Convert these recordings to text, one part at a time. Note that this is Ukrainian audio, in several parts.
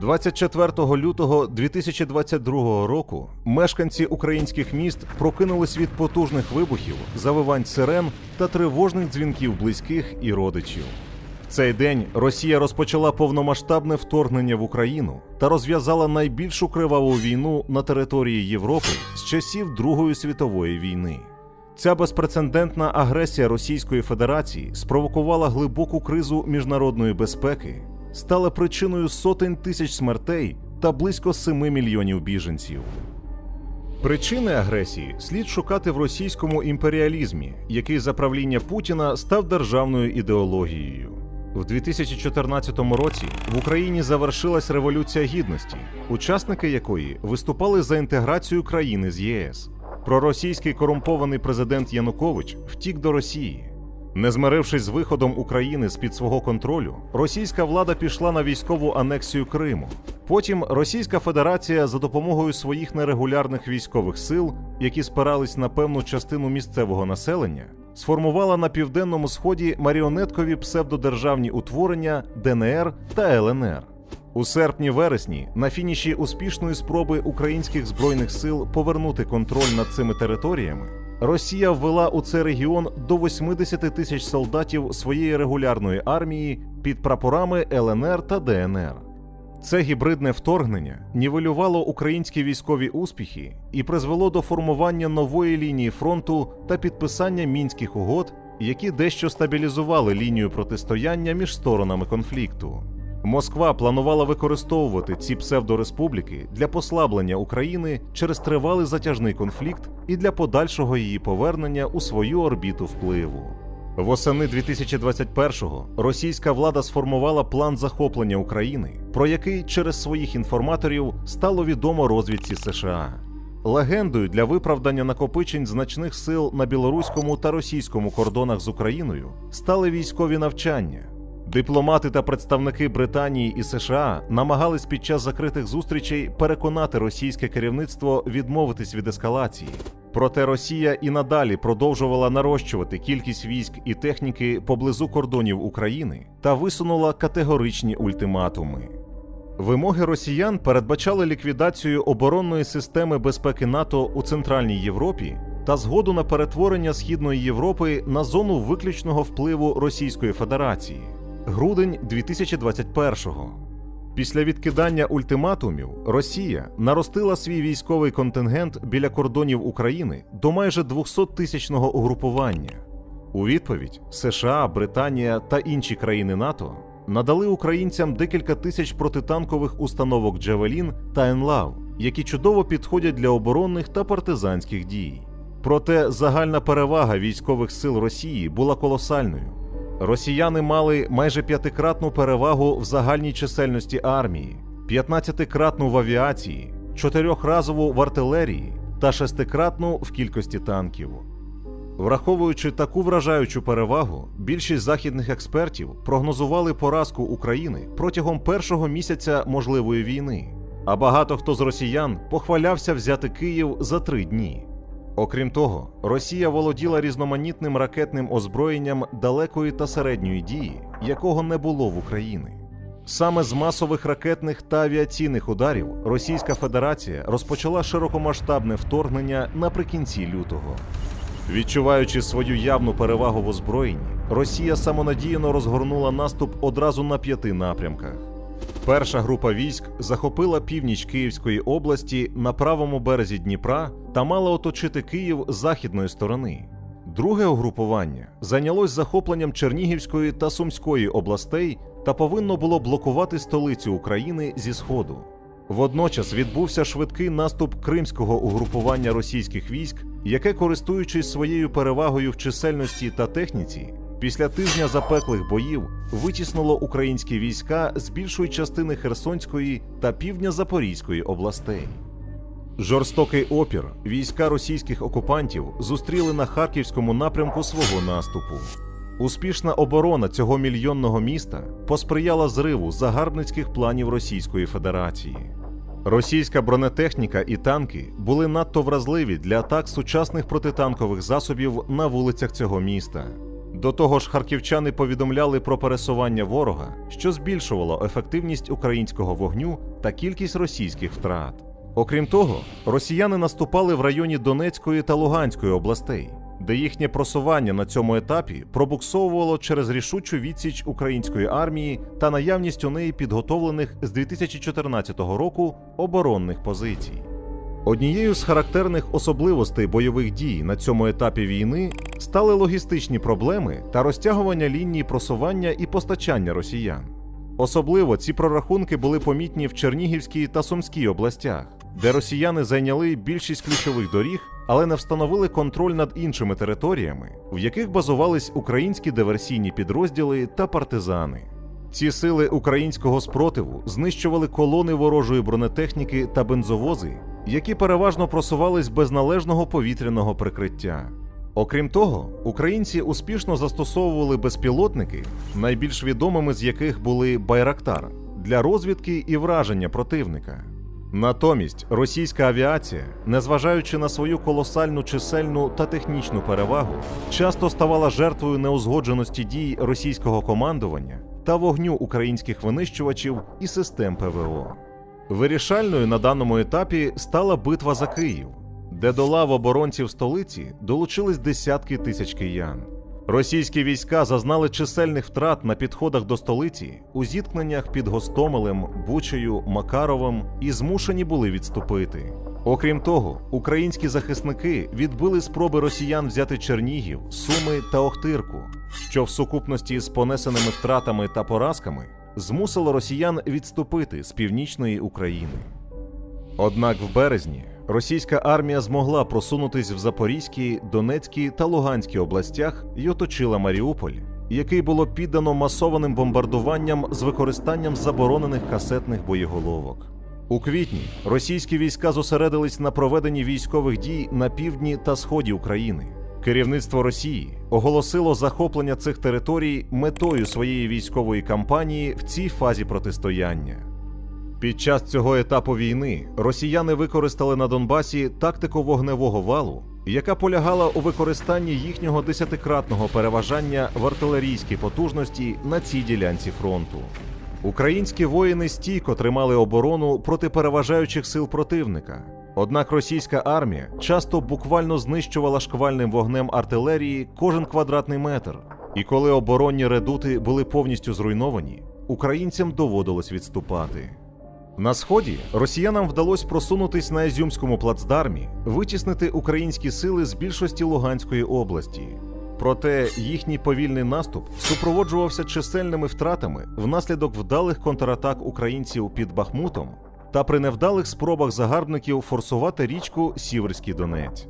24 лютого 2022 року мешканці українських міст прокинулись від потужних вибухів, завивань сирен та тривожних дзвінків близьких і родичів. В цей день Росія розпочала повномасштабне вторгнення в Україну та розв'язала найбільшу криваву війну на території Європи з часів Другої світової війни. Ця безпрецедентна агресія Російської Федерації спровокувала глибоку кризу міжнародної безпеки, стала причиною сотень тисяч смертей та близько 7 мільйонів біженців. Причини агресії слід шукати в російському імперіалізмі, який за правління Путіна став державною ідеологією. В 2014 році в Україні завершилась революція гідності, учасники якої виступали за інтеграцію країни з ЄС. Проросійський корумпований президент Янукович втік до Росії. Не змирившись з виходом України з під свого контролю, російська влада пішла на військову анексію Криму. Потім Російська Федерація за допомогою своїх нерегулярних військових сил, які спирались на певну частину місцевого населення, сформувала на південному сході маріонеткові псевдодержавні утворення ДНР та ЛНР. У серпні-вересні, на фініші успішної спроби українських збройних сил повернути контроль над цими територіями, Росія ввела у цей регіон до 80 тисяч солдатів своєї регулярної армії під прапорами ЛНР та ДНР. Це гібридне вторгнення нівелювало українські військові успіхи і призвело до формування нової лінії фронту та підписання мінських угод, які дещо стабілізували лінію протистояння між сторонами конфлікту. Москва планувала використовувати ці псевдореспубліки для послаблення України через тривалий затяжний конфлікт і для подальшого її повернення у свою орбіту впливу. Восени 2021-го російська влада сформувала план захоплення України, про який через своїх інформаторів стало відомо розвідці США. Легендою для виправдання накопичень значних сил на білоруському та російському кордонах з Україною стали військові навчання. Дипломати та представники Британії і США намагались під час закритих зустрічей переконати російське керівництво відмовитись від ескалації. Проте Росія і надалі продовжувала нарощувати кількість військ і техніки поблизу кордонів України та висунула категоричні ультиматуми. Вимоги росіян передбачали ліквідацію оборонної системи безпеки НАТО у Центральній Європі та згоду на перетворення Східної Європи на зону виключного впливу Російської Федерації. Грудень 2021-го. Після відкидання ультиматумів Росія наростила свій військовий контингент біля кордонів України до майже 200-тисячного угрупування. У відповідь США, Британія та інші країни НАТО надали українцям декілька тисяч протитанкових установок Джавелін та Енлав, які чудово підходять для оборонних та партизанських дій. Проте загальна перевага військових сил Росії була колосальною. Росіяни мали майже п'ятикратну перевагу в загальній чисельності армії, 15-кратну в авіації, чотирьохразову в артилерії та шестикратну в кількості танків. Враховуючи таку вражаючу перевагу, більшість західних експертів прогнозували поразку України протягом першого місяця можливої війни, а багато хто з росіян похвалявся взяти Київ за три дні. Окрім того, Росія володіла різноманітним ракетним озброєнням далекої та середньої дії, якого не було в Україні. Саме з масових ракетних та авіаційних ударів Російська Федерація розпочала широкомасштабне вторгнення наприкінці лютого. Відчуваючи свою явну перевагу в озброєнні, Росія самонадіяно розгорнула наступ одразу на п'яти напрямках. Перша група військ захопила північ Київської області на правому березі Дніпра та мала оточити Київ з західної сторони. Друге угрупування зайнялось захопленням Чернігівської та Сумської областей та повинно було блокувати столицю України зі сходу. Водночас відбувся швидкий наступ кримського угрупування російських військ, яке, користуючись своєю перевагою в чисельності та техніці, після тижня запеклих боїв витіснило українські війська з більшої частини Херсонської та півдня Запорізької областей. Жорстокий опір війська російських окупантів зустріли на харківському напрямку свого наступу. Успішна оборона цього мільйонного міста посприяла зриву загарбницьких планів Російської Федерації. Російська бронетехніка і танки були надто вразливі для атак сучасних протитанкових засобів на вулицях цього міста. До того ж, харківчани повідомляли про пересування ворога, що збільшувало ефективність українського вогню та кількість російських втрат. Окрім того, росіяни наступали в районі Донецької та Луганської областей, де їхнє просування на цьому етапі пробуксовувало через рішучу відсіч української армії та наявність у неї підготовлених з 2014 року оборонних позицій. Однією з характерних особливостей бойових дій на цьому етапі війни стали логістичні проблеми та розтягування лінії просування і постачання росіян. Особливо ці прорахунки були помітні в Чернігівській та Сумській областях, де росіяни зайняли більшість ключових доріг, але не встановили контроль над іншими територіями, в яких базувались українські диверсійні підрозділи та партизани. Ці сили українського спротиву знищували колони ворожої бронетехніки та бензовози, які переважно просувались без належного повітряного прикриття. Окрім того, українці успішно застосовували безпілотники, найбільш відомими з яких були Байрактар, для розвідки і враження противника. Натомість російська авіація, незважаючи на свою колосальну чисельну та технічну перевагу, часто ставала жертвою неузгодженості дій російського командування та вогню українських винищувачів і систем ПВО. Вирішальною на даному етапі стала битва за Київ, де до лав оборонців столиці долучились десятки тисяч киян. Російські війська зазнали чисельних втрат на підходах до столиці у зіткненнях під Гостомелем, Бучею, Макаровим і змушені були відступити. Окрім того, українські захисники відбили спроби росіян взяти Чернігів, Суми та Охтирку, що в сукупності з понесеними втратами та поразками змусило росіян відступити з північної України. Однак в березні російська армія змогла просунутись в Запорізькій, Донецькій та Луганській областях і оточила Маріуполь, який було піддано масованим бомбардуванням з використанням заборонених касетних боєголовок. У квітні російські війська зосередились на проведенні військових дій на півдні та сході України. Керівництво Росії оголосило захоплення цих територій метою своєї військової кампанії в цій фазі протистояння. Під час цього етапу війни росіяни використали на Донбасі тактику вогневого валу, яка полягала у використанні їхнього десятикратного переважання в артилерійській потужності на цій ділянці фронту. Українські воїни стійко тримали оборону проти переважаючих сил противника. Однак російська армія часто буквально знищувала шквальним вогнем артилерії кожен квадратний метр. І коли оборонні редути були повністю зруйновані, українцям доводилось відступати. На сході росіянам вдалося просунутись на Ізюмському плацдармі, витіснити українські сили з більшості Луганської області. Проте їхній повільний наступ супроводжувався чисельними втратами внаслідок вдалих контратак українців під Бахмутом та при невдалих спробах загарбників форсувати річку Сіверський Донець.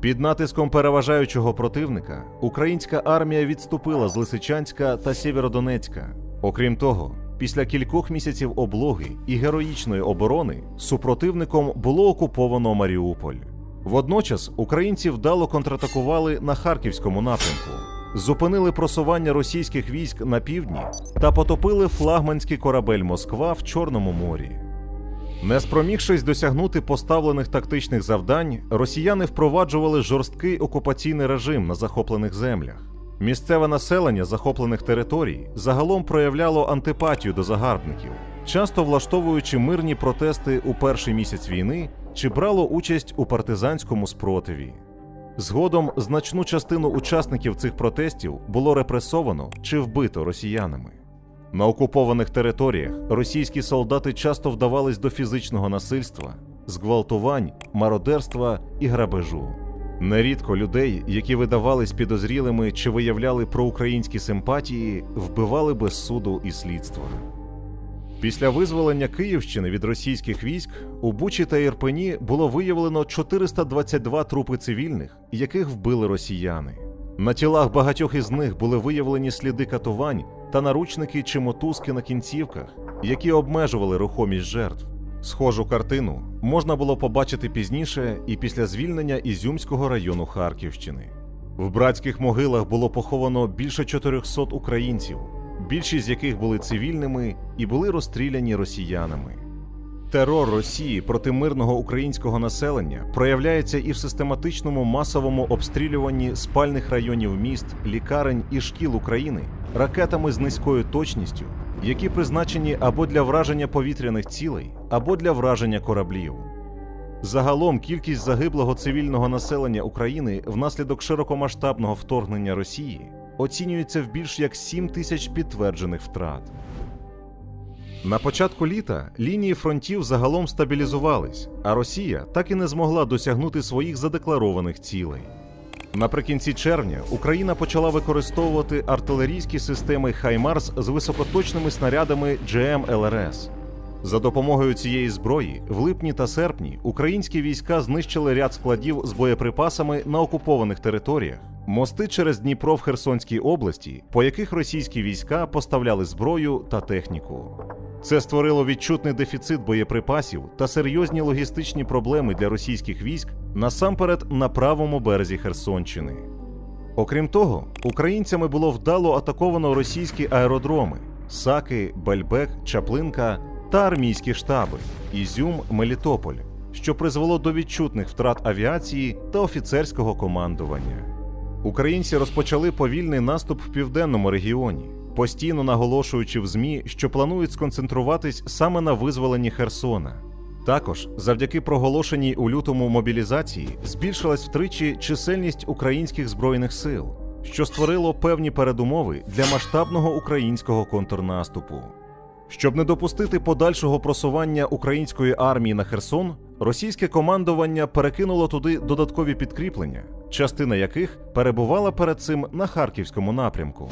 Під натиском переважаючого противника українська армія відступила з Лисичанська та Сєвєродонецька. Окрім того, після кількох місяців облоги і героїчної оборони супротивником було окуповано Маріуполь. Водночас українці вдало контратакували на харківському напрямку, зупинили просування російських військ на півдні та потопили флагманський корабель Москва в Чорному морі. Не спромігшись досягнути поставлених тактичних завдань, росіяни впроваджували жорсткий окупаційний режим на захоплених землях. Місцеве населення захоплених територій загалом проявляло антипатію до загарбників, часто влаштовуючи мирні протести у перший місяць війни чи брало участь у партизанському спротиві. Згодом значну частину учасників цих протестів було репресовано чи вбито росіянами. На окупованих територіях російські солдати часто вдавались до фізичного насильства, зґвалтувань, мародерства і грабежу. Нерідко людей, які видавались підозрілими чи виявляли проукраїнські симпатії, вбивали без суду і слідства. Після визволення Київщини від російських військ у Бучі та Ірпені було виявлено 422 трупи цивільних, яких вбили росіяни. На тілах багатьох із них були виявлені сліди катувань та наручники чи мотузки на кінцівках, які обмежували рухомість жертв. Схожу картину можна було побачити пізніше і після звільнення Ізюмського району Харківщини. В братських могилах було поховано більше 400 українців, більшість з яких були цивільними і були розстріляні росіянами. Терор Росії проти мирного українського населення проявляється і в систематичному масовому обстрілюванні спальних районів міст, лікарень і шкіл України ракетами з низькою точністю, які призначені або для враження повітряних цілей, або для враження кораблів. Загалом кількість загиблого цивільного населення України внаслідок широкомасштабного вторгнення Росії оцінюється в більш як 7 тисяч підтверджених втрат. На початку літа лінії фронтів загалом стабілізувались, а Росія так і не змогла досягнути своїх задекларованих цілей. Наприкінці червня Україна почала використовувати артилерійські системи Хаймарс з високоточними снарядами GM-ЛРС. За допомогою цієї зброї в липні та серпні українські війська знищили ряд складів з боєприпасами на окупованих територіях, мости через Дніпро в Херсонській області, по яких російські війська поставляли зброю та техніку. Це створило відчутний дефіцит боєприпасів та серйозні логістичні проблеми для російських військ насамперед на правому березі Херсонщини. Окрім того, українцями було вдало атаковано російські аеродроми Саки, Бельбек, Чаплинка та армійські штаби Ізюм, Мелітополь, що призвело до відчутних втрат авіації та офіцерського командування. Українці розпочали повільний наступ в південному регіоні, постійно наголошуючи в ЗМІ, що планують сконцентруватись саме на визволенні Херсона. Також, завдяки проголошеній у лютому мобілізації, збільшилась втричі чисельність українських збройних сил, що створило певні передумови для масштабного українського контрнаступу. Щоб не допустити подальшого просування української армії на Херсон, російське командування перекинуло туди додаткові підкріплення, частина яких перебувала перед цим на харківському напрямку.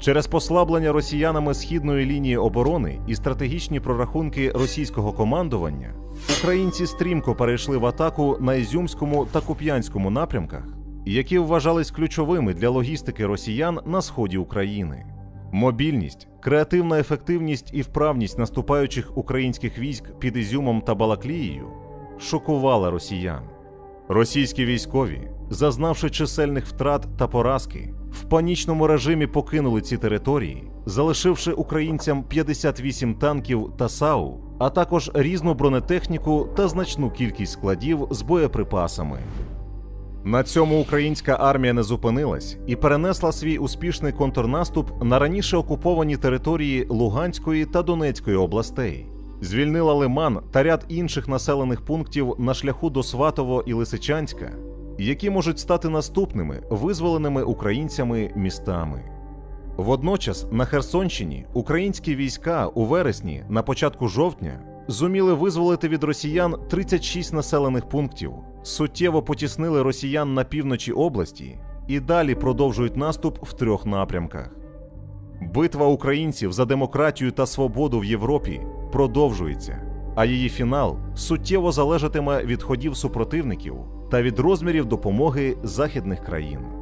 Через послаблення росіянами східної лінії оборони і стратегічні прорахунки російського командування, українці стрімко перейшли в атаку на Ізюмському та Куп'янському напрямках, які вважались ключовими для логістики росіян на сході України. Мобільність, креативна ефективність і вправність наступаючих українських військ під Ізюмом та Балаклією шокувала росіян. Російські військові, зазнавши чисельних втрат та поразки, в панічному режимі покинули ці території, залишивши українцям 58 танків та САУ, а також різну бронетехніку та значну кількість складів з боєприпасами. На цьому українська армія не зупинилась і перенесла свій успішний контрнаступ на раніше окуповані території Луганської та Донецької областей, звільнила Лиман та ряд інших населених пунктів на шляху до Сватово і Лисичанська, які можуть стати наступними визволеними українцями містами. Водночас на Херсонщині українські війська у вересні, на початку жовтня, зуміли визволити від росіян 36 населених пунктів, суттєво потіснили росіян на півночі області і далі продовжують наступ в трьох напрямках. Битва українців за демократію та свободу в Європі продовжується, а її фінал суттєво залежатиме від ходів супротивників та від розмірів допомоги західних країн.